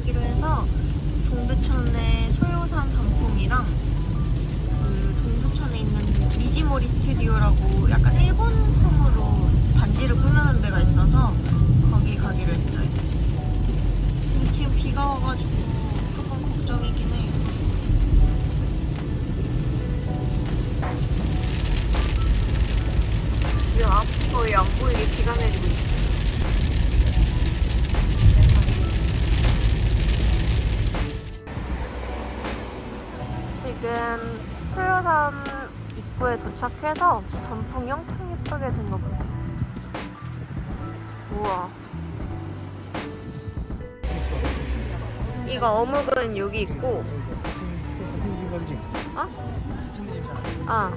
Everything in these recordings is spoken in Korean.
가기로 해서 동두천의 소요산 단풍이랑 그 동두천에 있는 니지모리 스튜디오라고 약간 일본풍으로 반지를 꾸며놓은 데가 있어서 지금 소요산 입구에 도착해서 단풍이 엄청 예쁘게 된 거 볼 수 있어요. 우와. 이거 어묵은 여기 있고, 어? 아.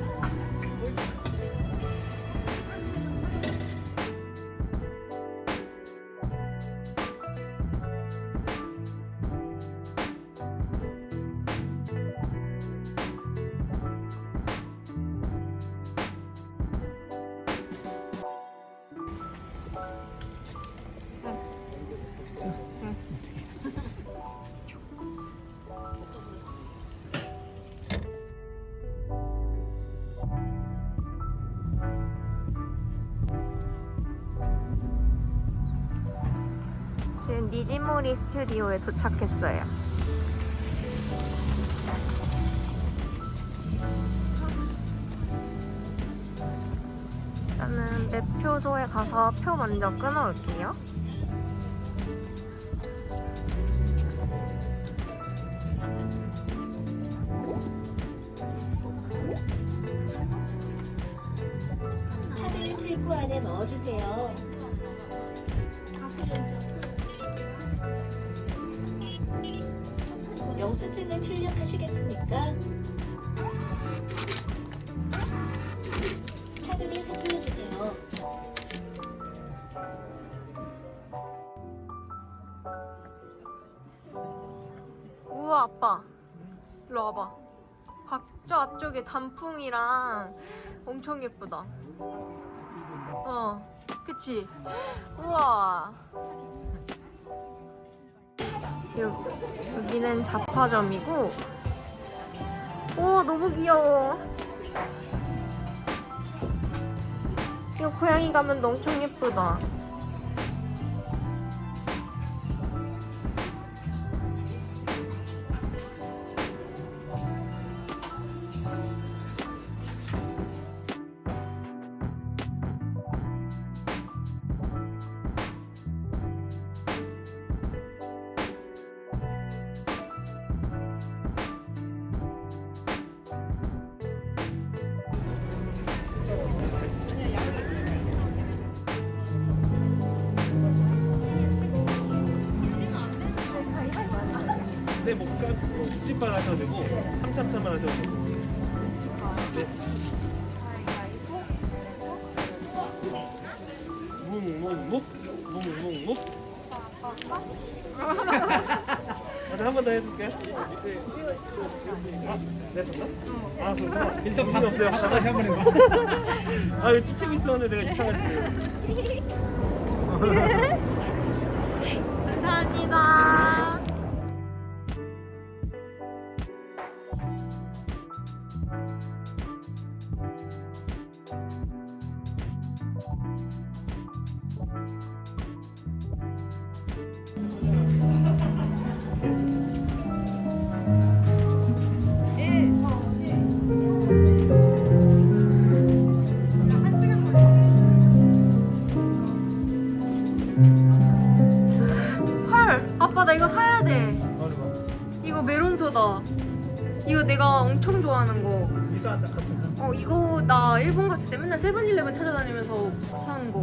니지모리 스튜디오에 도착했어요. 일단은 매표소에 가서 표 먼저 끊어올게요. 카드를 출구 안에 넣어주세요. 영수증을 출력하시겠습니까? 카드를 사수해주세요. 우와 아빠. 일로 와봐. 각저 앞쪽에 단풍이랑 엄청 예쁘다. 어 그치? 우와 여, 여기는 잡화점이고. 오 너무 귀여워. 이거 고양이 가면도 엄청 예쁘다 네, 목살, 묵집발 하셔도 되고, 삼참참만 하셔도 되고. 네. 묵묵묵, 묵 묵묵. 아, 한번 더 해볼게요. 아, 네, 잠깐. 아, 그렇구나. 일단 필요 없어요. 다시 한 번 해봐. 아, 이거 찍히고 있었는데 내가 이상했어요. 감사합니다. 메론소다. 이거 내가 엄청 좋아하는 거. 어, 이거 나 일본 갔을 때 맨날 세븐일레븐 찾아다니면서 사는 거.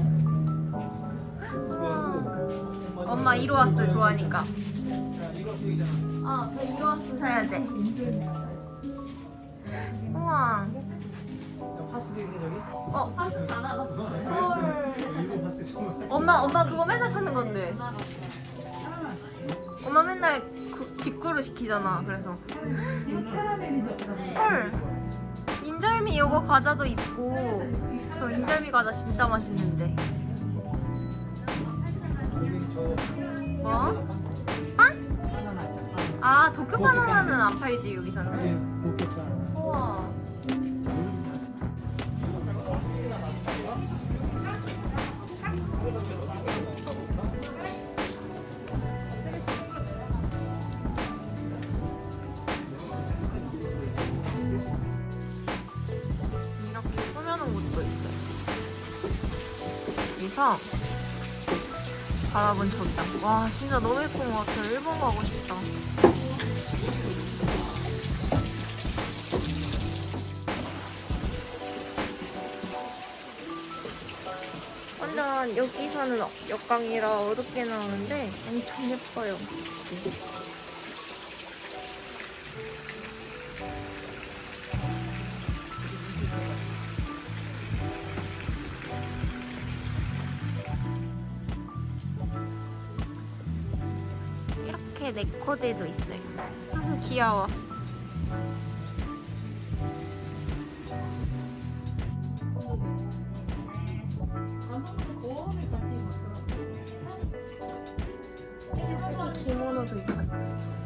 우와. 엄마 이로와스 좋아하니까. 어, 저 이로와스 사야 돼. 우와. 어, 헐. 엄마, 엄마 그거 맨날 찾는 건데. 엄마 맨날 구, 직구로 시키잖아. 그래서. 헐. 인절미 요거 과자도 있고. 저 인절미 과자 진짜 맛있는데. 뭐? 빵? 아 도쿄 바나나는 안 팔지 여기서는. 네. 우와. 여기서 바라본 저기다. 와 진짜 너무 예쁜 것 같아요. 일본 가고 싶다. 완전 여기서는 역광이라 어둡게 나오는데 엄청 예뻐요. 네코들도 있어요. 음, 귀여워. 여기 기모노도 입었어요.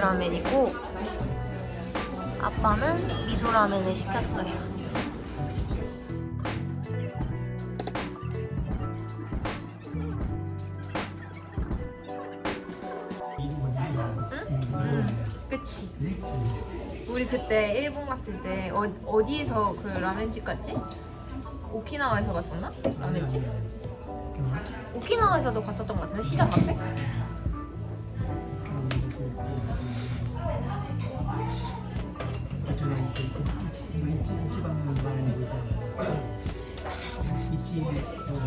라멘이고 아빠는 미소 라멘을 시켰어요. 응, 그치. 우리 그때 일본 갔을 때 어, 어디에서 그 라멘집 갔지? 오키나와에서 갔었나? 라멘집? 오키나와에서도 갔었던 것 같은데 시장 앞에?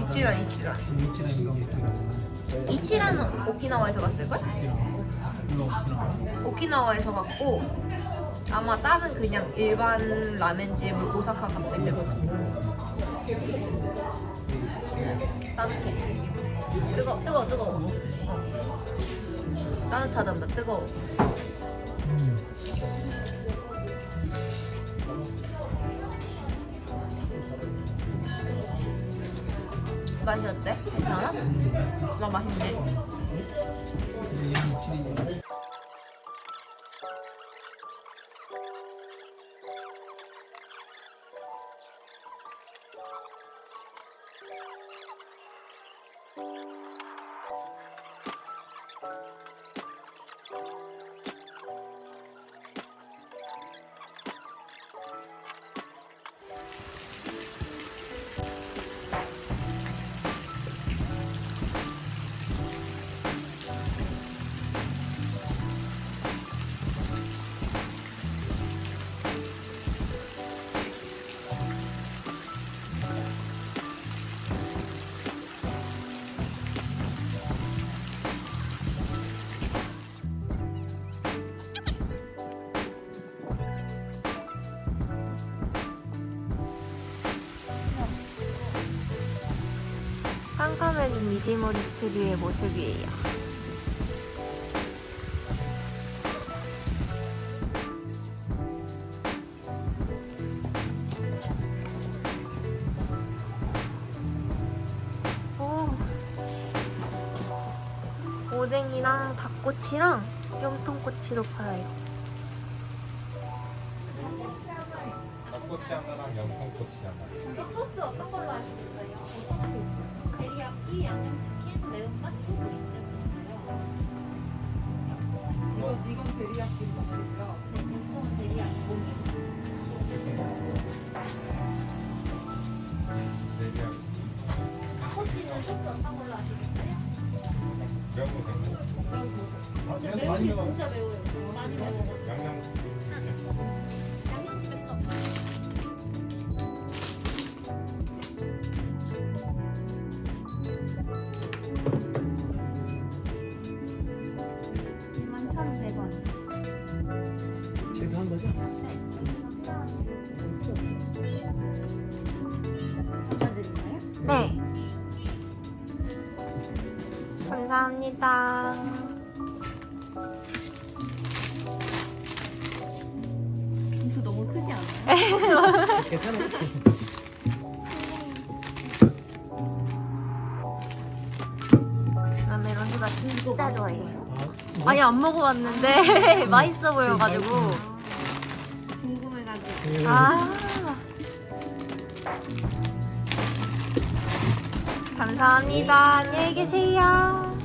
이치란 이치란 이치란은 오키나와에서 갔을걸? 오키나와에서 갔고 아마 다른 그냥 일반 라멘집 오사카 갔을 때도 따뜻해 뜨거 뜨거 뜨거워 어. 따뜻하단다 뜨거워 맛이 어때? 괜찮아? 나 맛있네 니지모리 스튜디오의 모습이에요. 오, 골뱅이랑 닭꼬치랑 염통꼬치도 팔아요. 닭꼬치 하나랑 염통꼬치 하나. 소스 어떤 걸로 하시겠어요? 데리야끼, 양념치킨, 매운맛, 소금 있잖아요. 이건 이건 데리야끼 맛이고요. 네, 육성은 데리야끼 고기. 닭꼬치는 소스 어떤 걸로 하시겠어요? 매운 거 되고 근데 매운 게 진짜 매워요. 많이 매워요. 양념 양념 네. 감사합니다. 김치 너무 크지 않아요? 괜찮아요. 나 진짜 좋아해요. 아, 뭐? 아니 안 먹어봤는데 맛있어 보여가지고. 궁금해가지고. 아. 감사합니다. 안녕히 계세요.